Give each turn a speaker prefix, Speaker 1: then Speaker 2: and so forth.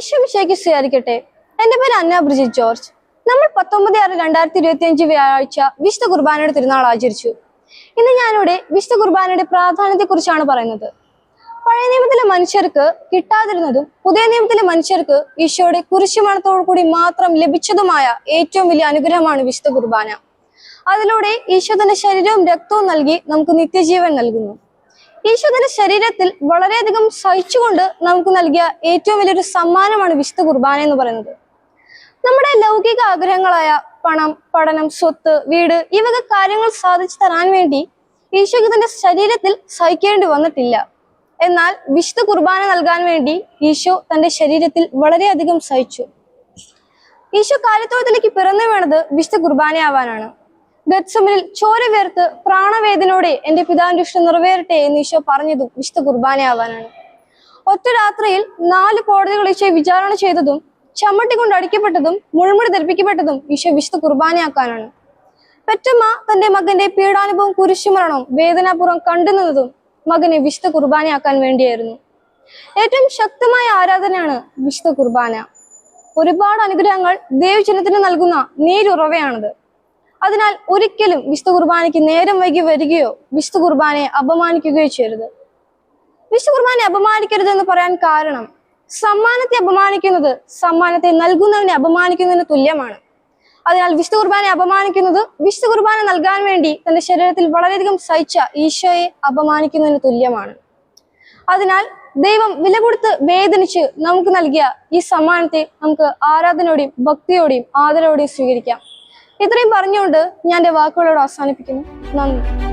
Speaker 1: ഈശോയ്ക്ക് സ്വീകരിക്കട്ടെ? എന്റെ പേര് അന്ന ബ്രിജിത് ജോർജ്. നമ്മൾ പത്തൊമ്പത് ആറ് രണ്ടായിരത്തി ഇരുപത്തി അഞ്ച് വ്യാഴാഴ്ച വിശുദ്ധ കുർബാനയുടെ തിരുനാൾ ആചരിച്ചു. ഇന്ന് ഞാനിവിടെ വിശുദ്ധ കുർബാനയുടെ പ്രാധാന്യത്തെ കുറിച്ചാണ് പറയുന്നത്. പഴയ നിയമത്തിലെ മനുഷ്യർക്ക് കിട്ടാതിരുന്നതും പുതിയ നിയമത്തിലെ മനുഷ്യർക്ക് ഈശോയുടെ കുരിശുമണത്തോടു കൂടി മാത്രം ലഭിച്ചതുമായ ഏറ്റവും വലിയ അനുഗ്രഹമാണ് വിശുദ്ധ കുർബാന. അതിലൂടെ ഈശോ തന്റെ ശരീരവും രക്തവും നൽകി നമുക്ക് നിത്യജീവൻ നൽകുന്നു. ഈശോ തന്റെ ശരീരത്തിൽ വളരെയധികം സഹിച്ചുകൊണ്ട് നമുക്ക് നൽകിയ ഏറ്റവും വലിയൊരു സമ്മാനമാണ് വിശുദ്ധ കുർബാന എന്ന് പറയുന്നത്. നമ്മുടെ ലൗകിക ആഗ്രഹങ്ങളായ പണം പഠനം സ്വത്ത് വീട് ഈ വക കാര്യങ്ങൾ സാധിച്ചു തരാൻ വേണ്ടി ഈശോയ്ക്ക് ശരീരത്തിൽ സഹിക്കേണ്ടി വന്നിട്ടില്ല. എന്നാൽ വിശുദ്ധ കുർബാന നൽകാൻ വേണ്ടി ഈശോ തന്റെ ശരീരത്തിൽ വളരെയധികം സഹിച്ചു. ഈശോ കാലിത്തോളത്തിലേക്ക് പിറന്നു വീണത് വിശുദ്ധ കുർബാനയാവാനാണ്. ഗത്സമനിൽ ചോര വേർത്ത് പ്രാണവേദനയോടെ എന്റെ പിതാവിന്റെ ഇഷ്ടം നിറവേറട്ടെ എന്ന് ഈശോ പറഞ്ഞതും വിശുദ്ധ കുർബാനയാവാനാണ്. ഒറ്റ രാത്രിയിൽ നാല് കോടതികൾ ഈശോ വിചാരണ ചെയ്തതും ചമ്മട്ടി കൊണ്ട് അടിക്കപ്പെട്ടതും മുഴുമുടി ധരിപ്പിക്കപ്പെട്ടതും ഈശോ വിശുദ്ധ കുർബാനയാക്കാനാണ്. പെറ്റമ്മ തന്റെ മകന്റെ പീഡാനുഭവം കുരിശുമരണവും വേദനാപൂർവം കണ്ടുനിന്നതും മകനെ വിശുദ്ധ കുർബാനയാക്കാൻ വേണ്ടിയായിരുന്നു. ഏറ്റവും ശക്തമായ ആരാധനയാണ് വിശുദ്ധ കുർബാന. ഒരുപാട് അനുഗ്രഹങ്ങൾ ദൈവജനത്തിന് നൽകുന്ന നേരുറവയാണത്. അതിനാൽ ഒരിക്കലും വിശുദ്ധ കുർബാനയ്ക്ക് നേരം വൈകി വരികയോ വിശുദ്ധ കുർബാനയെ അപമാനിക്കുകയോ ചെയ്യരുത്. വിശുദ്ധ കുർബാനയെ അപമാനിക്കരുത് എന്ന് പറയാൻ കാരണം സമ്മാനത്തെ അപമാനിക്കുന്നത് സമ്മാനത്തെ നൽകുന്നവനെ അപമാനിക്കുന്നതിന് തുല്യമാണ്. അതിനാൽ വിശുദ്ധ കുർബാനയെ അപമാനിക്കുന്നത് വിശുദ്ധ കുർബാന നൽകാൻ വേണ്ടി തന്റെ ശരീരത്തിൽ വളരെയധികം സഹിച്ച ഈശോയെ അപമാനിക്കുന്നതിന് തുല്യമാണ്. അതിനാൽ ദൈവം വില കൊടുത്ത് വേദനിച്ച് നമുക്ക് നൽകിയ ഈ സമ്മാനത്തെ നമുക്ക് ആരാധനയോടെയും ഭക്തിയോടെയും ആദരവോടെയും സ്വീകരിക്കാം. ഇത്രയും പറഞ്ഞുകൊണ്ട് ഞാൻ എന്റെ വാക്കുകളോട് അവസാനിപ്പിക്കുന്നു. നന്ദി.